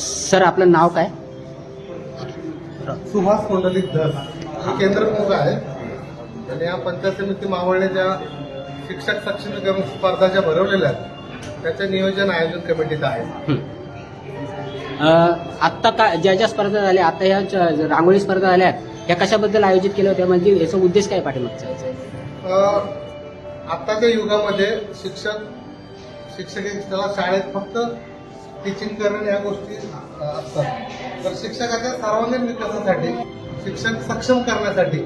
Sir आपलं नाव काय? सुहास कुंडलिक धस. ही केंद्रप्रमुख आहे आणि या पंचायत समिती मावळने ज्या शिक्षक सक्षमीकरण स्पर्धा ज्या भरवलेल्या आहेत त्याचं नियोजन आयोजन कमिटीत आहे. आत्ता का ज्या ज्या स्पर्धा झाल्या आता ह्या ज- रांगोळी स्पर्धा झाल्या ह्या कशाबद्दल आयोजित केल्या होत्या? म्हणजे याचा उद्देश काय पाठीमागचा याचा? अ, आत्ताच्या युगामध्ये शिक्षक शिक्षक त्याला शाळेत फक्त टीचिंग करणं या गोष्टी असतात. तर शिक्षकाच्या सर्वांगीण विकासासाठी शिक्षक सक्षम करण्यासाठी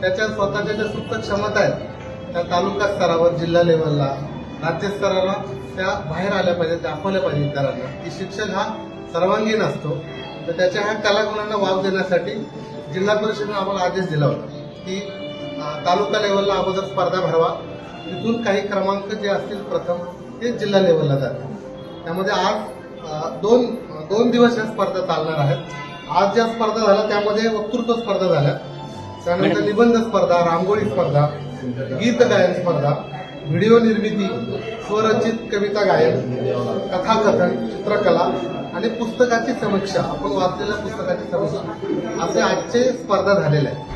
त्याच्या स्वतःच्या ज्या सुप्त क्षमता आहेत त्या तालुका स्तरावर जिल्हा लेवलला राज्यस्तराला त्या बाहेर आल्या पाहिजेत दाखवल्या पाहिजे इतरांना की शिक्षक हा सर्वांगीण असतो. तर त्याच्या ह्या कलागुणांना वाव देण्यासाठी जिल्हा परिषदेने आम्हाला आदेश दिला होता की तालुका लेवलला अगोदर स्पर्धा भरवा. तिथून काही क्रमांक जे असतील प्रथम ते जिल्हा लेवलला जातात त्यामध्ये आज दोन दोन दिवस या स्पर्धा चालणार आहेत. आज ज्या स्पर्धा झाल्या त्यामध्ये वक्तृत्व स्पर्धा झाल्या. त्यानंतर निबंध स्पर्धा रांगोळी स्पर्धा गीत गायन स्पर्धा व्हिडिओ निर्मिती स्वरचित कविता गायन कथाकथन चित्रकला आणि पुस्तकाची समीक्षा. आपण वाचलेल्या पुस्तकाची समीक्षा. असे आजचे स्पर्धा झालेल्या आहेत.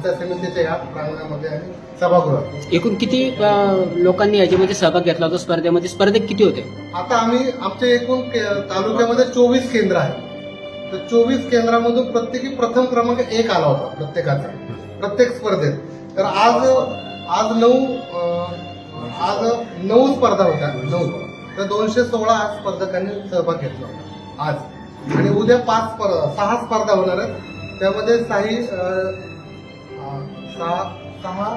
पंचायत समितीच्या या प्रांगणामध्ये आणि सभागृहात एकूण किती अ, लोकांनी याच्यामध्ये सहभाग घेतला होता? स्पर्धेमध्ये स्पर्धेत किती होते? आता आम्ही आमचे एकूण के- तालुक्यामध्ये चोवीस केंद्र आहेत. तर चोवीस केंद्रामधून प्रत्येकी प्रथम क्रमांक एक आला होता प्रत्येकाचा. प्रत्येक स्पर्धेत. तर आज आज नऊ अं, आज नऊ स्पर्धा होत्या. नऊ. तर दोनशे सोळा आज स्पर्धकांनी सहभाग घेतला होता. आज. आणि उद्या पाच स्पर्धा सहा स्पर्धा होणार आहेत. त्यामध्ये अं, सहा सहा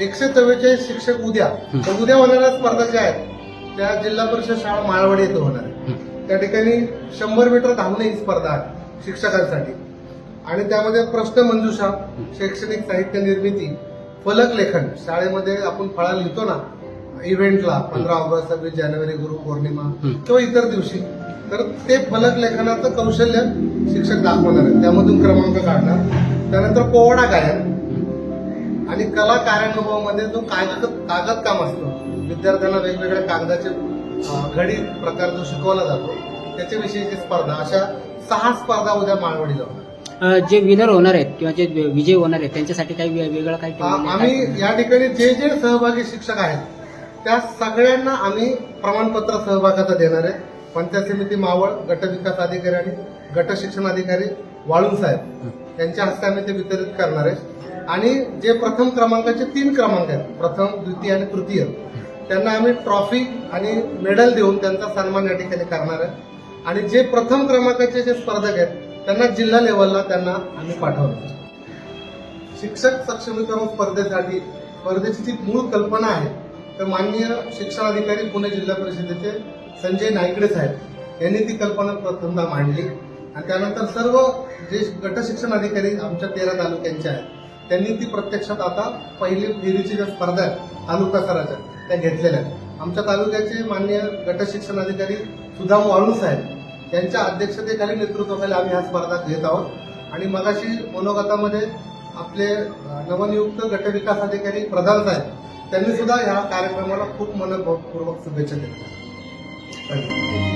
एकशे चव्वेचाळीस शिक्षक उद्या. तर उद्या होणाऱ्या स्पर्धा ज्या आहेत त्या जिल्हा परिषद शाळा माळवाडी येथे होणार आहे त्या ठिकाणी शंभर मीटर धावणे ही स्पर्धा आहे शिक्षकांसाठी. आणि त्यामध्ये प्रश्न मंजुषा शैक्षणिक साहित्य निर्मिती फलक लेखन शाळेमध्ये आपण फळा लिहितो ना इव्हेंटला पंधरा ऑगस्ट सव्वीस जानेवारी गुरु पौर्णिमा किंवा इतर दिवशी. तर ते फलक लेखनाचं कौशल्य शिक्षक दाखवणार आहेत. त्यामधून क्रमांक काढणार. त्यानंतर पोवाडा गायन आणि कला कार्यानुभवामध्ये जो कागद कागद काम असतो. विद्यार्थ्यांना वेगवेगळ्या कागदाचे घडी प्रकार जो शिकवला जातो त्याच्याविषयीची स्पर्धा. अशा सहा स्पर्धा उद्या अ, जे विनर होणार आहेत किंवा जे विजय होणार आहेत त्यांच्यासाठी काही वेगळं काही? आम्ही या ठिकाणी जे जे सहभागी शिक्षक आहेत त्या सगळ्यांना आम्ही प्रमाणपत्र सहभागाचं देणार आहे. पंचायत समिती मावळ गट विकास अधिकारी आणि गट शिक्षण अधिकारी वाळून साहेब. यांच्या हस्ते आम्ही ते वितरित करणार आहे. आणि जे प्रथम क्रमांकाचे तीन क्रमांक आहेत प्रथम द्वितीय आणि तृतीय त्यांना आम्ही ट्रॉफी आणि मेडल देऊन त्यांचा सन्मान या ठिकाणी करणार आहे. आणि जे प्रथम क्रमांकाचे जे स्पर्धक आहेत त्यांना जिल्हा लेवलला त्यांना आम्ही पाठवणार शिक्षक सक्षमीकरण स्पर्धेसाठी स्पर्धेची जी मूळ कल्पना आहे तर माननीय शिक्षणाधिकारी पुणे जिल्हा परिषदेचे संजय नायकडे साहेब यांनी ती कल्पना प्रथमदा मांडली. आणि त्यानंतर सर्व जे गट शिक्षण अधिकारी आमच्या तेरा तालुक्यांचे आहेत त्यांनी ती प्रत्यक्षात आता पहिली फेरीची ज्या स्पर्धा आहेत तालुका स्तराच्या त्या घेतलेल्या आहेत. आमच्या तालुक्याचे मान्य गट शिक्षण अधिकारी सुदाम वाळू साहेब यांच्या अध्यक्षतेखाली नेतृत्वाखाली आम्ही ह्या स्पर्धा घेत आहोत. आणि मगाशी मनोगतामध्ये आपले नवनियुक्त गटविकास अधिकारी प्रधान साहेब त्यांनी सुद्धा ह्या कार्यक्रमाला खूप मनपूर्वक शुभेच्छा दिल्या. धन्यवाद.